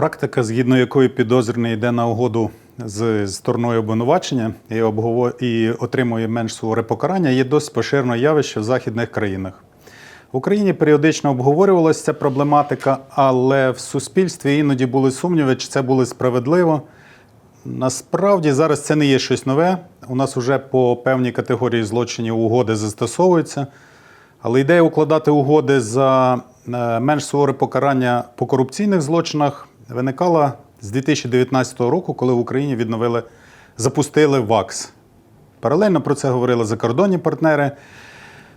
Практика, згідно якої підозрюваний йде на угоду з стороною обвинувачення і, обгово- і отримує менш суворе покарання, є досить поширене явище в західних країнах. В Україні періодично обговорювалася ця проблематика, але в суспільстві іноді були сумніви, чи це було справедливо. Насправді зараз це не є щось нове. У нас вже по певній категорії злочинів угоди застосовуються. Але ідея укладати угоди за е, менш суворе покарання по корупційних злочинах виникала з 2019 року, коли в Україні відновили, запустили ВАКС. Паралельно про це говорили закордонні партнери.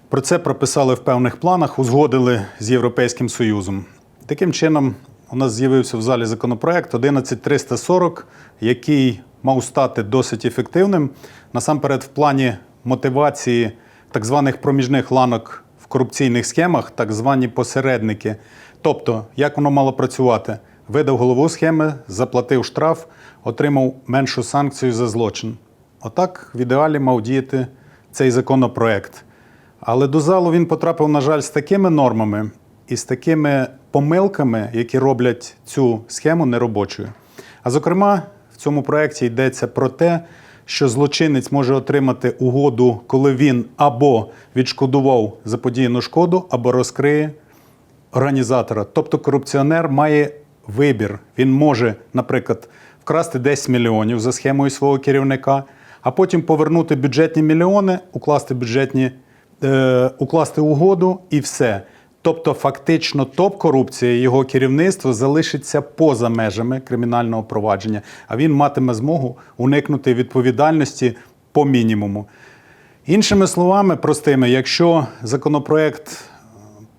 Про це прописали в певних планах, узгодили з Європейським Союзом. Таким чином, у нас з'явився в залі законопроект 11340, який мав стати досить ефективним. Насамперед, в плані мотивації так званих проміжних ланок в корупційних схемах, так звані посередники. Тобто, як воно мало працювати? Видав голову схеми, заплатив штраф, отримав меншу санкцію за злочин. Отак в ідеалі мав діяти цей законопроект. Але до залу він потрапив, на жаль, з такими нормами і з такими помилками, які роблять цю схему неробочою. А зокрема, в цьому проєкті йдеться про те, що злочинець може отримати угоду, коли він або відшкодував заподіяну шкоду, або розкриє організатора. Тобто корупціонер має вибір. Він може, наприклад, вкрасти 10 мільйонів за схемою свого керівника, а потім повернути бюджетні мільйони, укласти бюджетні, е, укласти угоду і все. Тобто, фактично, топ-корупція і його керівництво залишиться поза межами кримінального провадження, а він матиме змогу уникнути відповідальності по мінімуму. Іншими словами, простими, якщо законопроект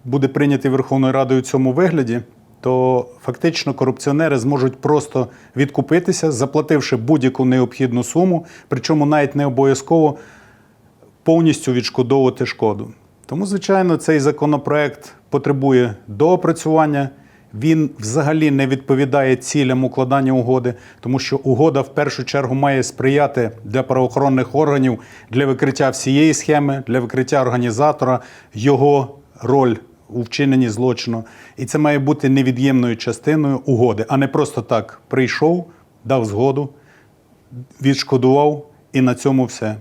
буде прийнятий Верховною Радою в цьому вигляді, то фактично корупціонери зможуть просто відкупитися, заплативши будь-яку необхідну суму, причому навіть не обов'язково повністю відшкодовувати шкоду. Тому, звичайно, цей законопроект потребує доопрацювання. Він взагалі не відповідає цілям укладання угоди, тому що угода в першу чергу має сприяти для правоохоронних органів для викриття всієї схеми, для викриття організатора, його роль у вчиненні злочину. І це має бути невід'ємною частиною угоди, а не просто так прийшов, дав згоду, відшкодував і на цьому все.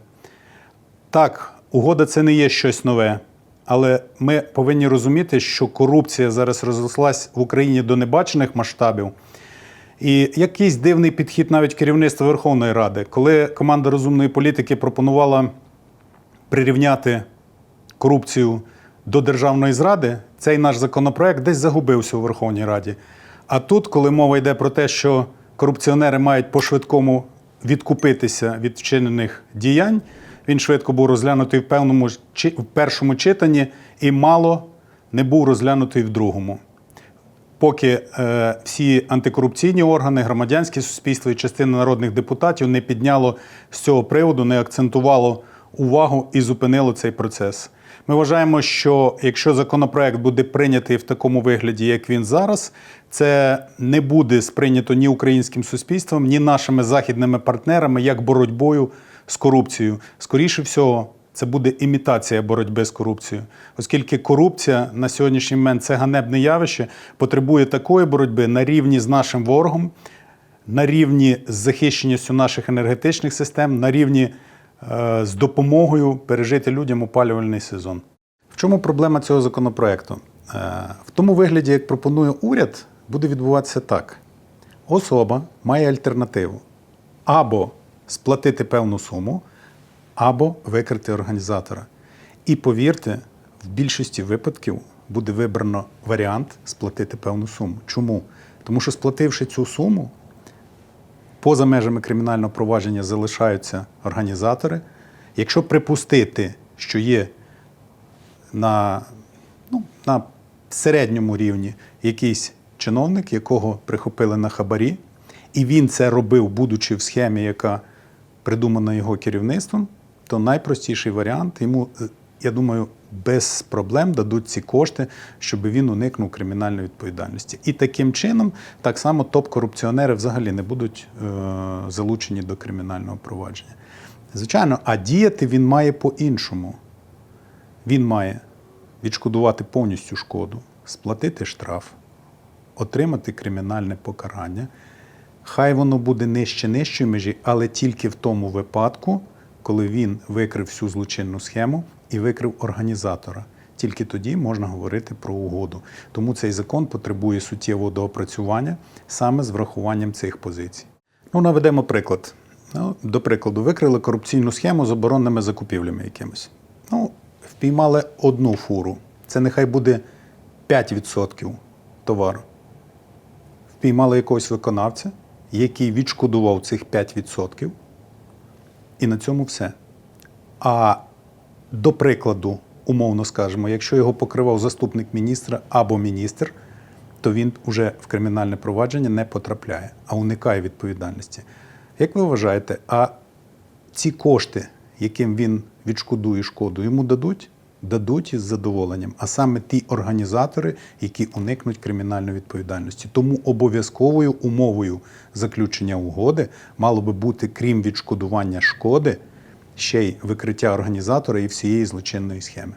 Так, угода це не є щось нове, але ми повинні розуміти, що корупція зараз розрослась в Україні до небачених масштабів. І якийсь дивний підхід навіть керівництва Верховної Ради, коли команда розумної політики пропонувала прирівняти корупцію до державної зради, цей наш законопроект десь загубився у Верховній Раді. А тут, коли мова йде про те, що корупціонери мають по-швидкому відкупитися від вчинених діянь, він швидко був розглянутий в певному в першому читанні і мало не був розглянутий в другому. Поки е, всі антикорупційні органи, громадянське суспільство і частина народних депутатів не підняло з цього приводу, не акцентувало увагу і зупинило цей процес. Ми вважаємо, що якщо законопроект буде прийнятий в такому вигляді, як він зараз, це не буде сприйнято ні українським суспільством, ні нашими західними партнерами як боротьбою з корупцією. Скоріше всього, це буде імітація боротьби з корупцією, оскільки корупція на сьогоднішній момент це ганебне явище, потребує такої боротьби на рівні з нашим ворогом, на рівні з захищеністю наших енергетичних систем, на рівні з допомогою пережити людям опалювальний сезон. В чому проблема цього законопроекту? Е, в тому вигляді, як пропонує уряд, буде відбуватися так: особа має альтернативу або сплатити певну суму, або викрити організатора. І повірте, в більшості випадків буде вибрано варіант сплатити певну суму. Чому? Тому що сплативши цю суму, поза межами кримінального провадження залишаються організатори. Якщо припустити, що є на, ну, на середньому рівні якийсь чиновник, якого прихопили на хабарі, і він це робив, будучи в схемі, яка придумана його керівництвом, то найпростіший варіант йому, е, я думаю, без проблем дадуть ці кошти, щоб він уникнув кримінальної відповідальності. І таким чином, так само топ-корупціонери взагалі не будуть е, залучені до кримінального провадження. Звичайно, а діяти він має по-іншому. Він має відшкодувати повністю шкоду, сплатити штраф, отримати кримінальне покарання. Хай воно буде нижче нижчої межі, але тільки в тому випадку, коли він викрив всю злочинну схему і викрив організатора. Тільки тоді можна говорити про угоду. Тому цей закон потребує суттєвого доопрацювання саме з врахуванням цих позицій. Ну, наведемо приклад. Ну, до прикладу, викрили корупційну схему з оборонними закупівлями якимось. Ну, впіймали одну фуру. Це нехай буде 5% товару. Впіймали якогось виконавця, який відшкодував цих 5%, і на цьому все. А до прикладу, умовно скажемо, якщо його покривав заступник міністра або міністр, то він вже в кримінальне провадження не потрапляє, а уникає відповідальності. Як ви вважаєте, а ці кошти, яким він відшкодує шкоду, йому дадуть? Дадуть із задоволенням, а саме ті організатори, які уникнуть кримінальної відповідальності. Тому обов'язковою умовою заключення угоди мало би бути, крім відшкодування шкоди, ще й викриття організатора і всієї злочинної схеми.